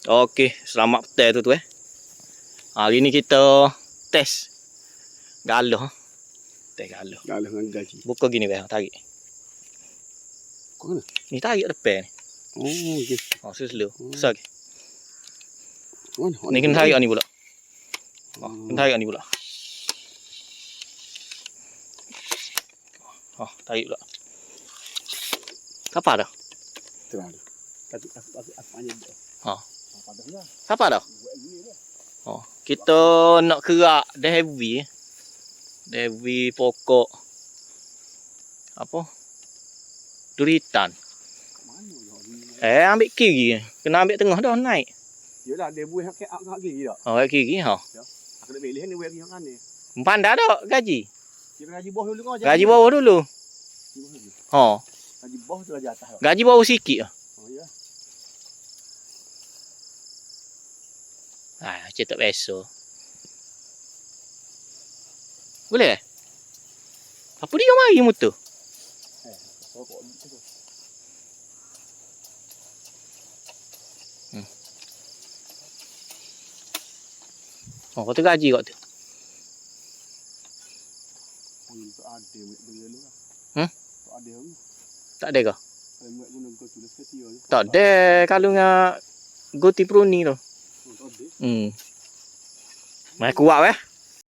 Okey, selamat petang tu tu eh. Hari ni kita test galah. Test galah. Dah lah dengan gaji. Buka gini weh, tarik. Kau mana? Ni tarik depan ni. Oh, okey. Oh, slow. Hmm. Besar ke? Mana? Ni kena tarik ni pula. Oh, Hmm. kena tarik ni pula. Oh, tarik pula. Kapal dah? Terang dah. Tapi aku aku aku hanya dah. Ha. Apa dah lah. Dah? Oh, kita nak kerak dah heavy. Dah heavy pokok. Apa? Duritan. Lah? Eh, ambil kiri. Kena ambil tengah dah naik. Yalah dia buat hak hak hak gigi dah. Oh, kat kiri ha. Aku nak pilih ni gigi kan ni. Pandai dah gaji. Kira gaji bawah dulu kau Gaji bawah dulu. Ha. Gaji bawah tu gaji atas. Gaji bawah sikit. ah. Ah, macam tak biasa. Boleh? eh? Apa dia mari motor? Tu. Oh, kau tu gaji kau tu. Tu ada lah. Hmm? Tu ada ni. Tak ada ke? Kau ke. Tak ada kalau dengan Goti Pruni tu. Oh, tak ada. Hmm. Mai kuat eh.